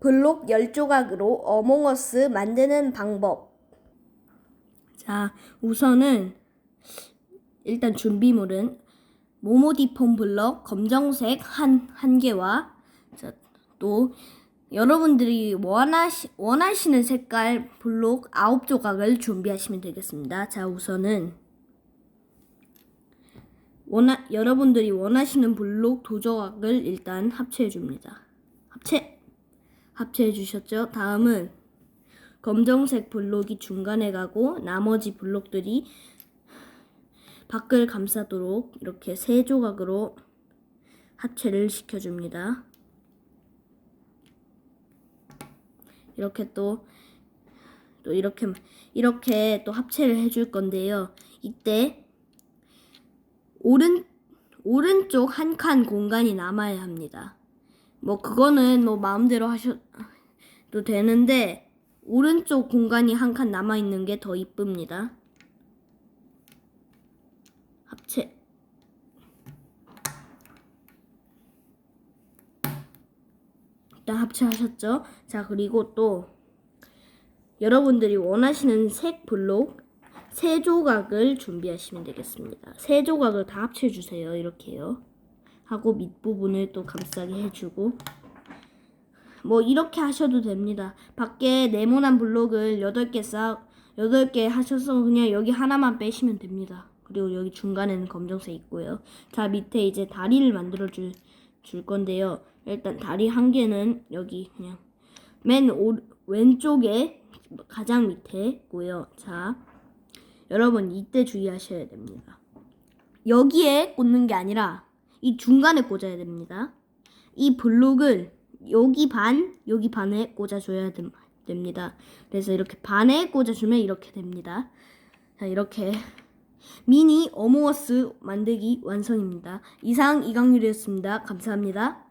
블록 10조각으로 어몽어스 만드는 방법. 자, 우선은 일단 준비물은 모모디폼 블럭 검정색 한, 한 개와 자, 또 여러분들이 원하시, 원하시는 색깔 블록 9조각을 준비하시면 되겠습니다. 자, 우선은 원하, 여러분들이 원하시는 블록 두 조각을 일단 합체해 줍니다. 합체! 합체해 주셨죠? 다음은 검정색 블록이 중간에 가고 나머지 블록들이 밖을 감싸도록 이렇게 세 조각으로 합체를 시켜줍니다. 이렇게 또, 또 이렇게, 이렇게 또 합체를 해줄 건데요. 이때 오른, 오른쪽 한 칸 공간이 남아야 합니다. 뭐 그거는 뭐 마음대로 하셔도 되는데 오른쪽 공간이 한 칸 남아 있는 게 더 이쁩니다. 합체. 일단 합체하셨죠? 자 그리고 또 여러분들이 원하시는 색 블록 세 조각을 준비하시면 되겠습니다. 세 조각을 다 합쳐 주세요. 이렇게요. 하고 밑부분을 또 감싸게 해주고 뭐 이렇게 하셔도 됩니다. 밖에 네모난 블록을 8개 쌓 8개 하셔서 그냥 여기 하나만 빼시면 됩니다. 그리고 여기 중간에는 검정색 있고요. 자, 밑에 이제 다리를 만들어 줄, 줄 건데요. 일단 다리 한 개는 여기 그냥 맨 오, 왼쪽에 가장 밑에 있고요. 자, 여러분 이때 주의하셔야 됩니다. 여기에 꽂는 게 아니라 이 중간에 꽂아야 됩니다. 이 블록을 여기 반, 여기 반에 꽂아줘야 됨- 됩니다. 그래서 이렇게 반에 꽂아주면 이렇게 됩니다. 자, 이렇게 미니 어몽어스 만들기 완성입니다. 이상 이강률이었습니다. 감사합니다.